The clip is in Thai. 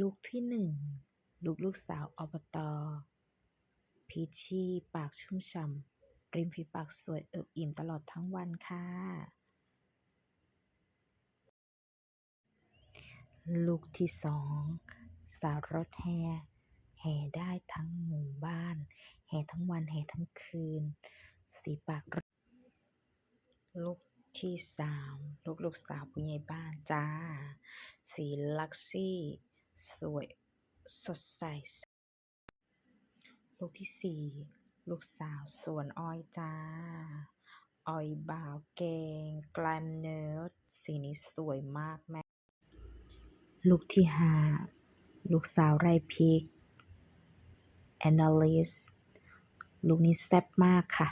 ลูกที่หนึ่งลูกลูกสาวอบตอพีชีปากชุ่มฉ่ำริมฝีปากสวยเอิบอิ่มตลอดทั้งวันค่ะ ลูกที่สอง สาวรถแห่แห่ได้ทั้งหมู่บ้าน แห่ทั้งวันแห่ทั้งคืน สีปาก ลูกที่สามลูกลูกสาวผู้ใหญ่บ้านจ้า สีลักซี่ สวยสดใส ลูกที่สี่ลูกสาวสวนอ้อยจ้า อ้อยบ่าวเกงแกลมเนิร์สีนี้สวยมากแม่ ลูกที่ห้าลูกสาวไรพริกแอนนาลิสลูกนี้แซ่บมากค่ะ